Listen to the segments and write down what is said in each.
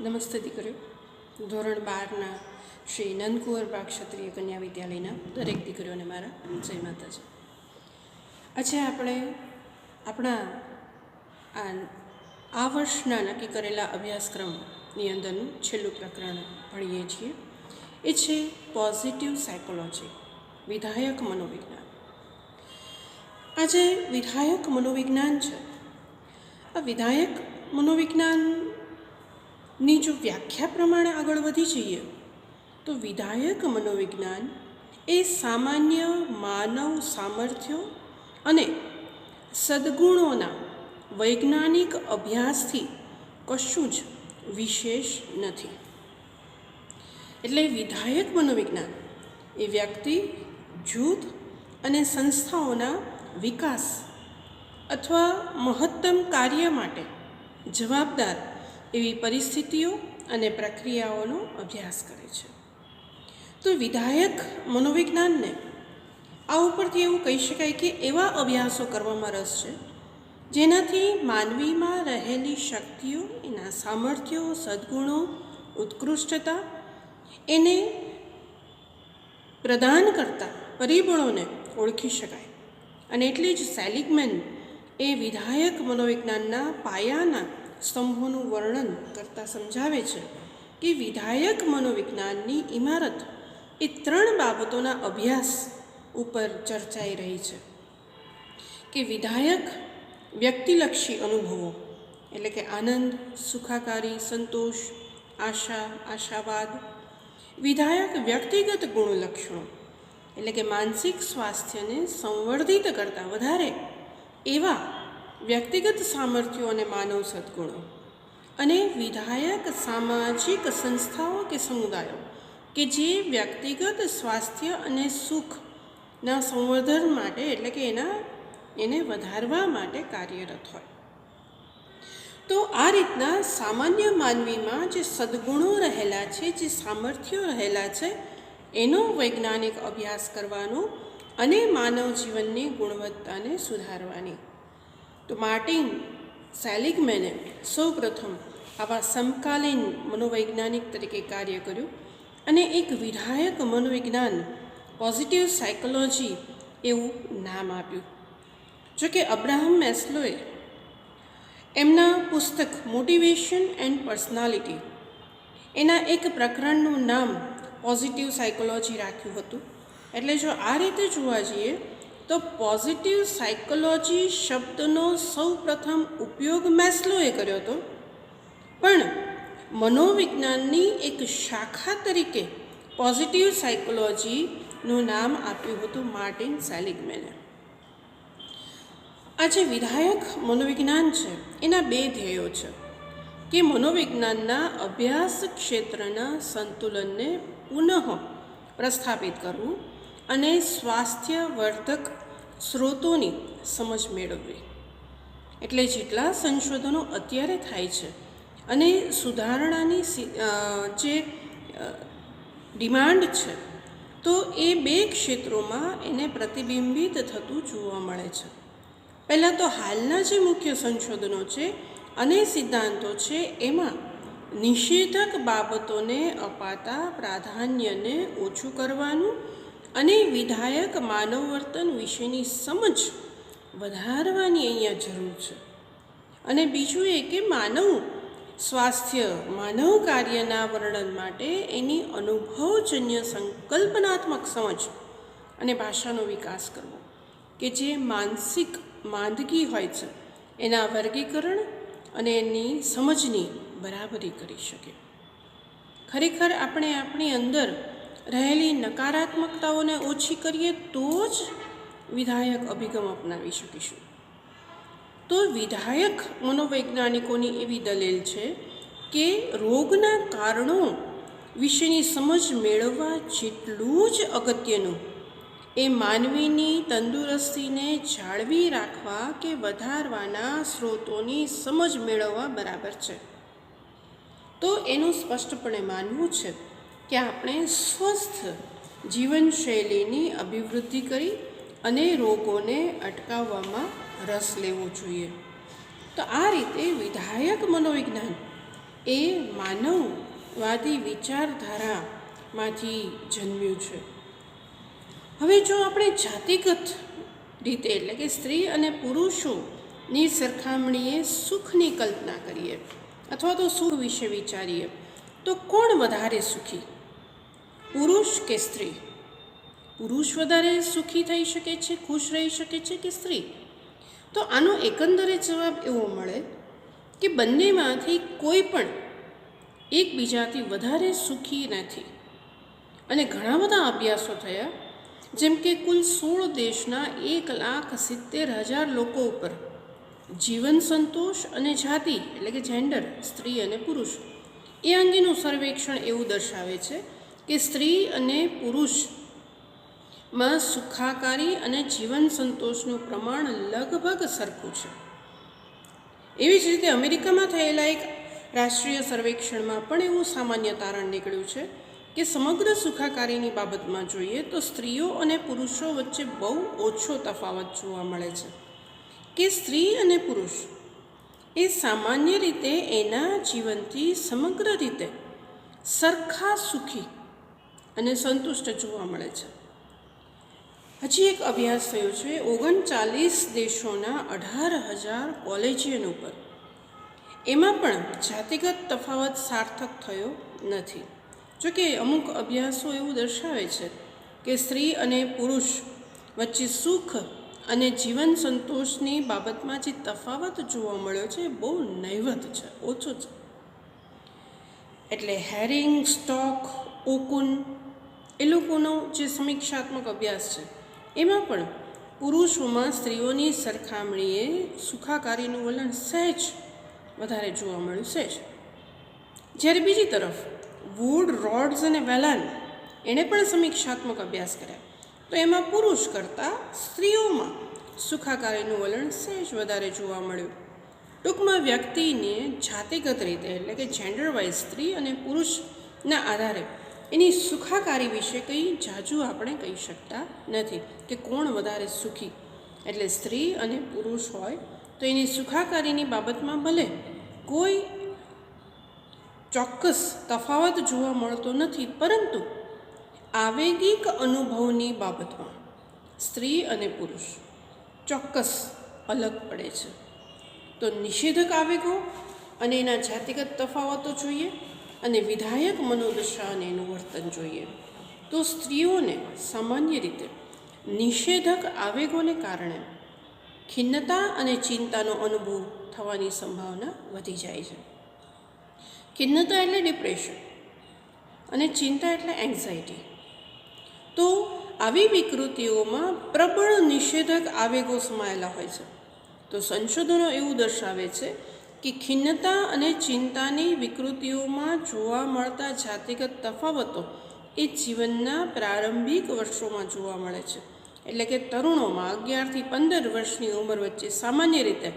નમસ્તે દીકરીઓ. ધોરણ બારના શ્રી નંદકુંવર નંદકુંવરબા ક્ષત્રિય કન્યા વિદ્યાલયના દરેક દીકરીઓને મારા જય માતાજી. આજે આપણે આપણા આ આ વર્ષના નક્કી કરેલા અભ્યાસક્રમની અંદરનું છેલ્લું પ્રકરણ ભણીએ છીએ. એ છે પોઝિટિવ સાયકોલોજી વિધાયક મનોવિજ્ઞાન. આજે વિધાયક મનોવિજ્ઞાન છે. આ વિધાયક મનોવિજ્ઞાનની જો વ્યાખ્યા પ્રમાણે આગળ વધી જઈએ, તો વિધાયક મનોવિજ્ઞાન એ સામાન્ય માનવ સામર્થ્યો અને સદ્ગુણોના વૈજ્ઞાનિક અભ્યાસથી કશું જ વિશેષ નથી. એટલે વિધાયક મનોવિજ્ઞાન એ વ્યક્તિ, જૂથ અને સંસ્થાઓના વિકાસ અથવા મહત્તમ કાર્ય માટે જવાબદાર એવી પરિસ્થિતિઓ અને પ્રક્રિયાઓનો અભ્યાસ કરે છે. તો વિધાયક મનોવિજ્ઞાનને આ ઉપરથી એવું કહી શકાય કે એવા અભ્યાસો કરવામાં રસ છે, જેનાથી માનવીમાં રહેલી શક્તિઓ, એના સામર્થ્યો, સદગુણો, ઉત્કૃષ્ટતા, એને પ્રદાન કરતા પરિબળોને ઓળખી શકાય. અને એટલે જ સેલિગમેન એ વિધાયક મનોવિજ્ઞાનના પાયાના સ્તંભોનું વર્ણન કરતાં સમજાવે છે કે વિધાયક મનોવિજ્ઞાનની ઇમારત એ ત્રણ બાબતોના અભ્યાસ ઉપર ચર્ચાઈ રહી છે. કે વિધાયક વ્યક્તિલક્ષી અનુભવો, એટલે કે આનંદ, સુખાકારી, સંતોષ, આશા, આશાવાદ. વિધાયક વ્યક્તિગત ગુણલક્ષણો, એટલે કે માનસિક સ્વાસ્થ્યને સંવર્ધિત કરતાં વધારે એવા વ્યક્તિગત સામર્થ્યો અને માનવ સદ્ગુણો. અને વિધાયક, સામાજિક સંસ્થાઓ કે સમુદાયો કે જે વ્યક્તિગત સ્વાસ્થ્ય અને સુખના સંવર્ધન માટે એટલે કે એના, એને વધારવા માટે કાર્યરત હોય. તો આ રીતના સામાન્ય માનવીમાં જે સદ્ગુણો રહેલા છે, જે સામર્થ્યો રહેલા છે, એનો વૈજ્ઞાનિક અભ્યાસ કરવાનો અને માનવ જીવનની ગુણવત્તાને સુધારવાની તો માર્ટિન સેલિગમેને સૌપ્રથમ આવા સમકાલીન મનોવૈજ્ઞાનિક તરીકે કાર્ય કર્યું અને એક વિધાયક મનોવિજ્ઞાન પોઝિટિવ સાયકોલોજી એવું નામ આપ્યું. જો કે અબ્રાહમ મેસ્લોએ એમના પુસ્તક મોટિવેશન એન્ડ પર્સનાલિટી એના એક પ્રકરણનું નામ પોઝિટિવ સાયકોલોજી રાખ્યું હતું. એટલે જો આ રીતે જોવા જઈએ તો પોઝિટિવ સાયકોલોજી શબ્દનો સૌ પ્રથમ ઉપયોગ મેસ્લોએ કર્યો હતો. પણ મનોવિજ્ઞાનની એક શાખા તરીકે પોઝિટિવ સાયકોલોજીનું નામ આપ્યું હતું માર્ટિન સેલિગમેને. આ જે વિધાયક મનોવિજ્ઞાન છે, એના બે ધ્યેયો છે, કે મનોવિજ્ઞાનના અભ્યાસ ક્ષેત્રના સંતુલનને પુનઃ પ્રસ્થાપિત કરવું અને સ્વાસ્થ્યવર્ધક સ્ત્રોતોની સમજ મેળવવી. એટલે જેટલા સંશોધનો અત્યારે થાય છે અને સુધારણાની જે ડિમાન્ડ છે, તો એ બે ક્ષેત્રોમાં એને પ્રતિબિંબિત થતું જોવા મળે છે. પહેલાં તો હાલના જે મુખ્ય સંશોધનો છે અને સિદ્ધાંતો છે, એમાં નિષેધક બાબતોને અપાતા પ્રાધાન્યને ઓછું કરવાનું અને વિધાયક માનવ વર્તન વિશેની સમજ વધારવાની અહીંયા જરૂર છે. અને બીજું એ કે માનવ સ્વાસ્થ્ય, માનવ કાર્યના વર્ણન માટે એની અનુભવજન્ય સંકલ્પનાત્મક સમજ અને ભાષાનો વિકાસ કરવો, કે જે માનસિક માંદગી હોય છે, એના વર્ગીકરણ અને એની સમજની બરાબરી કરી શકે. ખરેખર આપણે આપણી અંદર રહેલી નકારાત્મકતાઓને ઓછી કરીએ તો જ વિધાયક અભિગમ અપનાવી શકીશું. તો વિધાયક મનોવૈજ્ઞાનિકોની એવી દલીલ છે કે રોગના કારણો વિશેની સમજ મેળવવા જેટલું જ અગત્યનું. એ માનવીની તંદુરસ્તીને જાળવી રાખવા કે વધારવાના સ્ત્રોતોની સમજ મેળવવા બરાબર છે. તો એનું સ્પષ્ટપણે માનવું છે કે આપણે સ્વસ્થ જીવનશૈલીની અભિવૃદ્ધિ કરી અને રોગોને અટકાવવામાં રસ લેવો જોઈએ. તો આ રીતે વિધાયક મનોવિજ્ઞાન એ માનવવાદી વિચારધારામાંથી જન્મ્યું છે. હવે જો આપણે જાતિગત રીતે એટલે કે સ્ત્રી અને પુરુષોની સરખામણીએ સુખની કલ્પના કરીએ અથવા તો સુખ વિશે વિચારીએ, તો કોણ વધારે સુખી? પુરુષ કે સ્ત્રી? પુરુષ વધારે સુખી થઈ શકે છે, ખુશ રહી શકે છે કે સ્ત્રી? તો આનો એકંદરે જવાબ એવો મળે કે બંનેમાંથી કોઈ પણ એકબીજાથી વધારે સુખી નથી. અને ઘણા બધા અભ્યાસો થયા, જેમ કે કુલ સોળ દેશના એક લાખ સિત્તેર હજાર લોકો ઉપર જીવન સંતોષ અને જાતિ, એટલે કે જેન્ડર સ્ત્રી અને પુરુષ, એ અંગેનું સર્વેક્ષણ એવું દર્શાવે છે કે સ્ત્રી અને પુરુષમાં સુખાકારી અને જીવન સંતોષનું પ્રમાણ લગભગ સરખું છે. એવી જ રીતે અમેરિકામાં થયેલા એક રાષ્ટ્રીય સર્વેક્ષણમાં પણ એવું સામાન્ય તારણ નીકળ્યું છે કે સમગ્ર સુખાકારીની બાબતમાં જોઈએ તો સ્ત્રીઓ અને પુરુષો વચ્ચે બહુ ઓછો તફાવત જોવા મળે છે કે સ્ત્રી અને પુરુષ એ સામાન્ય રીતે એના જીવનથી સમગ્ર રીતે સરખા સુખી અને સંતુષ્ટ જોવા મળે છે. હજી એક અભ્યાસ થયો છે ઓગણચાલીસ દેશોના અઢાર હજાર કોલેજિયન ઉપર. એમાં પણ જાતિગત તફાવત સાર્થક થયો નથી. જોકે અમુક અભ્યાસો એવું દર્શાવે છે કે સ્ત્રી અને પુરુષ વચ્ચે સુખ અને જીવન સંતોષની બાબતમાં જે તફાવત જોવા મળ્યો છે બહુ નહીવત છે, ઓછો છે. એટલે હેરિંગ, સ્ટોક ઓકુન એ લોકોનો જે સમીક્ષાત્મક અભ્યાસ છે, એમાં પણ પુરુષોમાં સ્ત્રીઓની સરખામણીએ સુખાકારીનું વલણ સહેજ વધારે જોવા મળ્યું સહેજ. જ્યારે બીજી તરફ વુડ રોડ્સ અને વેલાન એણે પણ સમીક્ષાત્મક અભ્યાસ કર્યા, તો એમાં પુરુષ કરતાં સ્ત્રીઓમાં સુખાકારીનું વલણ સહેજ વધારે જોવા મળ્યું. ટૂંકમાં વ્યક્તિને જાતિગત રીતે એટલે કે જેન્ડર વાઇઝ સ્ત્રી અને પુરુષના આધારે એની સુખાકારી વિશે કંઈ જાજુ આપણે કહી શકતા નથી કે કોણ વધારે સુખી. એટલે સ્ત્રી અને પુરુષ હોય તો એની સુખાકારીની બાબતમાં ભલે કોઈ ચોક્કસ તફાવત જોવા મળતો નથી, પરંતુ આવેગિક અનુભવની બાબતમાં સ્ત્રી અને પુરુષ ચોક્કસ અલગ પડે છે. તો નિષેધક આવેગો અને એના જાતિગત તફાવતો જોઈએ. અને વિધાયક મનોદશા અને એનું વર્તન જોઈએ. તો સ્ત્રીઓને સામાન્ય રીતે નિષેધક આવેગોને કારણે ખિન્નતા અને ચિંતાનો અનુભવ થવાની સંભાવના વધી જાય છે. ખિન્નતા એટલે ડિપ્રેશન અને ચિંતા એટલે એન્ઝાયટી તો આવી વિકૃતિઓમાં પ્રબળ નિષેધક આવેગો સમાયેલા હોય છે. તો સંશોધનો એવું દર્શાવે છે કે ખિન્નતા અને ચિંતાની વિકૃતિઓમાં જોવા મળતા જાતિગત તફાવતો એ જીવનના પ્રારંભિક વર્ષોમાં જોવા મળે છે. એટલે કે તરુણોમાં અગિયારથી પંદર વર્ષની ઉંમર વચ્ચે સામાન્ય રીતે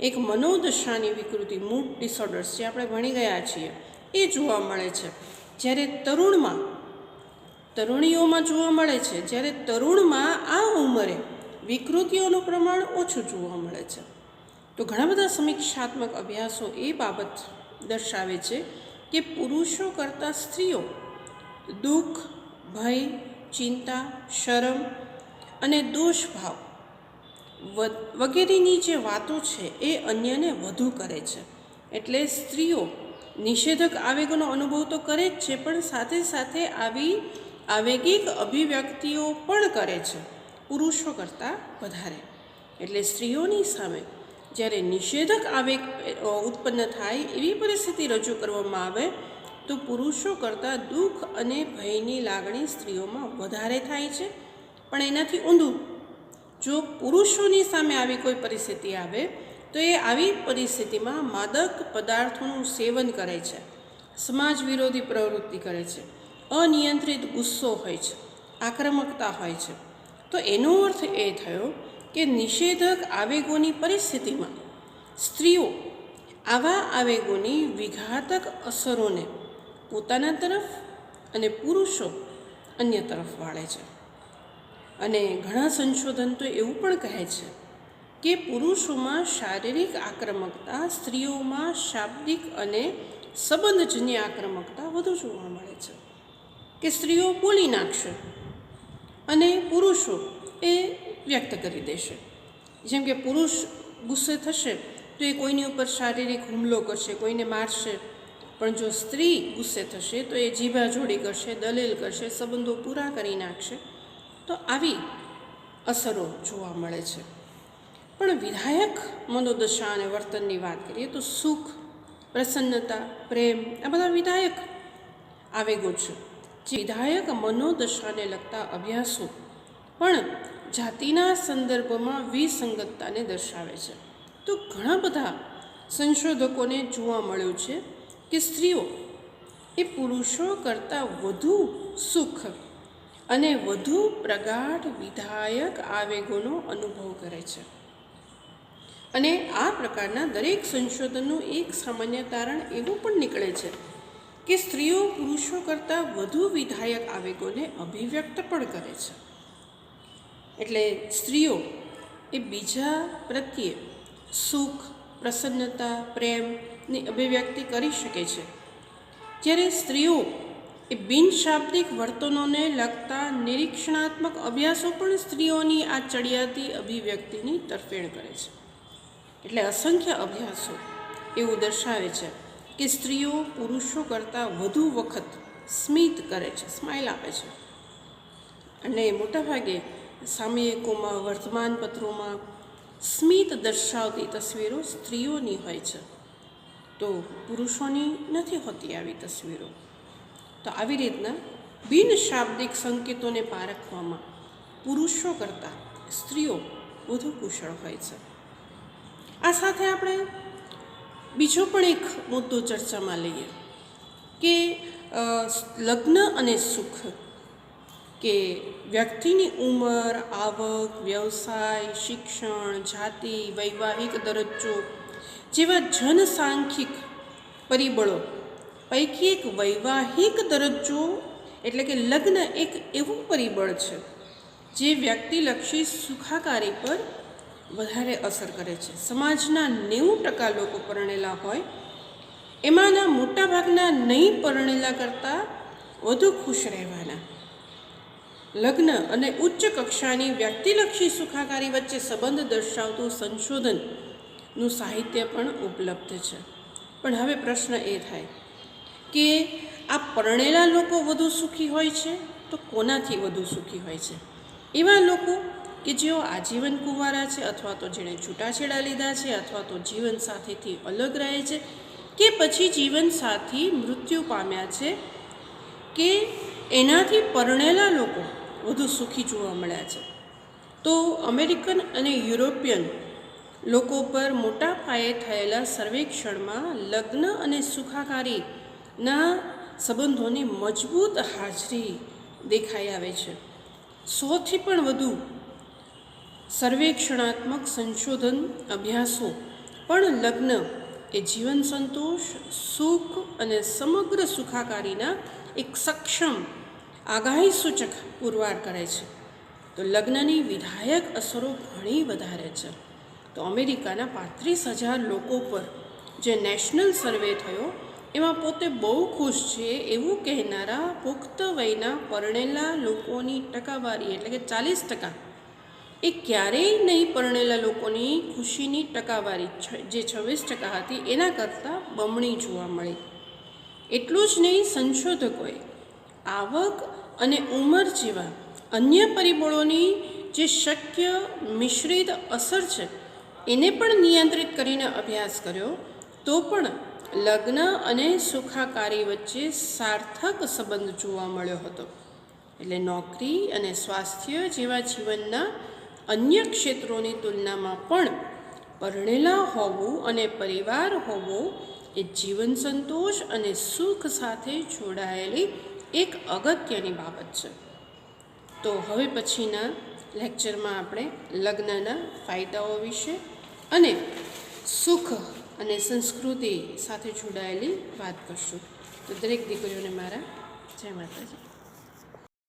એક મનોદશાની વિકૃતિ મૂડ ડિસઓર્ડર્સ જે આપણે ભણી ગયા છીએ, એ જોવા મળે છે. જ્યારે તરુણમાં, તરુણીઓમાં જોવા મળે છે, જ્યારે તરુણમાં આ ઉંમરે વિકૃતિઓનું પ્રમાણ ઓછું જોવા મળે છે. તો ઘણા બધા સમીક્ષાત્મક અભ્યાસો એ બાબત દર્શાવે છે કે પુરુષો કરતાં સ્ત્રીઓ દુઃખ, ભય, ચિંતા, શરમ અને દોષભાવ વગેરેની જે વાતો છે એ અન્યને વધુ કરે છે. એટલે સ્ત્રીઓ નિષેધક આવેગનો અનુભવ તો કરે જ છે, પણ સાથે સાથે આવી આવેગિક અભિવ્યક્તિઓ પણ કરે છે પુરુષો કરતાં વધારે. એટલે સ્ત્રીઓની સામે જ્યારે નિષેધક આવેગ ઉત્પન્ન થાય એવી પરિસ્થિતિ રજૂ કરવામાં આવે, તો પુરુષો કરતાં દુઃખ અને ભયની લાગણી સ્ત્રીઓમાં વધારે થાય છે. પણ એનાથી ઊંધું, જો પુરુષોની સામે આવી કોઈ પરિસ્થિતિ આવે, તો એ આવી પરિસ્થિતિમાં માદક પદાર્થોનું સેવન કરે છે. સમાજ વિરોધી પ્રવૃત્તિ કરે છે. અનિયંત્રિત ગુસ્સો હોય છે. આક્રમકતા હોય છે. તો એનો અર્થ એ થયો કે નિષેધક આવેગોની પરિસ્થિતિમાં સ્ત્રીઓ આવા આવેગોની વિઘાતક અસરોને પોતાના તરફ અને પુરુષો અન્ય તરફ વાળે છે. અને ઘણા સંશોધન તો એવું પણ કહે છે કે પુરુષોમાં શારીરિક આક્રમકતા, સ્ત્રીઓમાં શાબ્દિક અને સંબંધજન્ય આક્રમકતા વધુ જોવા મળે છે. કે સ્ત્રીઓ બોલી નાખશે અને પુરુષો એ વ્યક્ત કરી દેશે. જેમ કે પુરુષ ગુસ્સે થશે, તો એ કોઈની ઉપર શારીરિક હુમલો કરશે, કોઈને મારશે. પણ જો સ્ત્રી ગુસ્સે થશે, તો એ જીભાજોડી કરશે, દલીલ કરશે, સંબંધો પૂરા કરી નાખશે. તો આવી અસરો જોવા મળે છે. પણ વિધાયક મનોદશા અને વર્તનની વાત કરીએ તો સુખ, પ્રસન્નતા, પ્રેમ, આ બધા વિધાયક આવેગો છે. જે વિધાયક મનોદશાને લગતા અભ્યાસો પણ જાતિના સંદર્ભમાં વિસંગતતાને દર્શાવે છે. તો ઘણા બધા સંશોધકોને જોવા મળ્યું છે કે સ્ત્રીઓ એ પુરુષો કરતાં વધુ સુખ અને વધુ પ્રગાઢ વિધાયક આવેગોનો અનુભવ કરે છે. અને આ પ્રકારના દરેક સંશોધનનું એક સામાન્ય તારણ એવું પણ નીકળે છે કે સ્ત્રીઓ પુરુષો કરતાં વધુ વિધાયક આવેગોને અભિવ્યક્ત પણ કરે છે. એટલે સ્ત્રીઓ એ બીજા પ્રત્યે સુખ, પ્રસન્નતા પ્રેમની અભિવ્યક્તિ કરી શકે છે. જ્યારે સ્ત્રીઓ એ બિનશાબ્દિક વર્તનોને લગતા નિરીક્ષણાત્મક અભ્યાસો પણ સ્ત્રીઓની આ ચડિયાતી અભિવ્યક્તિની તરફેણ કરે છે. એટલે અસંખ્ય અભ્યાસો એવું દર્શાવે છે કે સ્ત્રીઓ પુરુષો કરતાં વધુ વખત સ્મિત કરે છે સ્માઇલ આપે છે. અને મોટાભાગે સામયિકોમાં, વર્તમાનપત્રોમાં સ્મિત દર્શાવતી તસવીરો સ્ત્રીઓની હોય છે. તો પુરુષોની નથી હોતી આવી તસવીરો. તો આવી રીતના બિનશાબ્દિક સંકેતોને પારખવામાં પુરુષો કરતાં સ્ત્રીઓ વધુ કુશળ હોય છે. આ સાથે આપણે બીજો પણ એક મુદ્દો ચર્ચામાં લઈએ કે લગ્ન અને સુખ કે વ્યક્તિની ઉંમર, આવક, વ્યવસાય, શિક્ષણ, જાતિ, વૈવાહિક દરજ્જો જેવા જનસાંખ્યિક પરિબળો પૈકી એક વૈવાહિક દરજ્જો એટલે કે લગ્ન એક એવું પરિબળ છે જે વ્યક્તિલક્ષી સુખાકારી પર વધારે અસર કરે છે. સમાજના નેવું ટકા લોકો પરણેલા હોય, એમાંના મોટાભાગના નહીં પરણેલા કરતાં વધુ ખુશ રહેવાના. લગ્ન અને ઉચ્ચ કક્ષાની વ્યક્તિલક્ષી સુખાકારી વચ્ચે સંબંધ દર્શાવતું સંશોધનનું સાહિત્ય પણ ઉપલબ્ધ છે. પણ હવે પ્રશ્ન એ થાય કે આ પરણેલા લોકો વધુ સુખી હોય છે તો કોનાથી વધુ સુખી હોય છે? એવા લોકો કે જેઓ આજીવન કુંવારા છે અથવા તો જેણે છૂટાછેડા લીધા છે અથવા તો જીવન સાથીથી અલગ રહે છે કે પછી જીવન સાથી મૃત્યુ પામ્યા છે કે એનાથી પરણેલા લોકો વધુ સુખી જોવા મળ્યા છે. તો અમેરિકન અને યુરોપિયન લોકો પર મોટા પાયે થયેલા સર્વેક્ષણમાં લગ્ન અને સુખાકારીના સંબંધોની મજબૂત હાજરી દેખાઈ આવે છે. સોથી પણ વધુ સર્વેક્ષણાત્મક સંશોધન અભ્યાસો પણ લગ્ન એ જીવન સંતોષ, સુખ અને સમગ્ર સુખાકારીના એક સક્ષમ આગાહી સૂચક પુરવાર કરે છે. તો લગ્નની વિધાયક અસરો ઘણી વધારે છે. તો અમેરિકાના પાંત્રીસ હજાર લોકો પર જે નેશનલ સર્વે થયો, એમાં પોતે બહુ ખુશ છે એવું કહેનારા પુખ્ત વયના પરણેલા લોકોની ટકાવારી એટલે કે ચાલીસ ટકા. એ ક્યારેય નહીં પરણેલા લોકોની ખુશીની ટકાવારી જે છવ્વીસ ટકા હતી, એના કરતાં બમણી જોવા મળી. એટલું જ નહીં, સંશોધકોએ આવક અને ઉંમર જેવા અન્ય પરિબળોની જે શક્ય મિશ્રિત અસર છે, એને પણ નિયંત્રિત કરીને અભ્યાસ કર્યો, તો પણ લગ્ન અને સુખાકારી વચ્ચે સાર્થક સંબંધ જોવા મળ્યો હતો. એટલે નોકરી અને સ્વાસ્થ્ય જેવા જીવનના અન્ય ક્ષેત્રોની તુલનામાં પણ પરણેલા હોવું અને પરિવાર હોવો એ જીવન સંતોષ અને સુખ સાથે જોડાયેલી એક અગત્યની બાબત છે. તો હવે પછીના લેક્ચરમાં આપણે લગ્નના ફાયદાઓ વિશે અને સુખ અને સંસ્કૃતિ સાથે જોડાયેલી વાત કરશું. તો દરેક દીકરીઓને મારા જય માતાજી.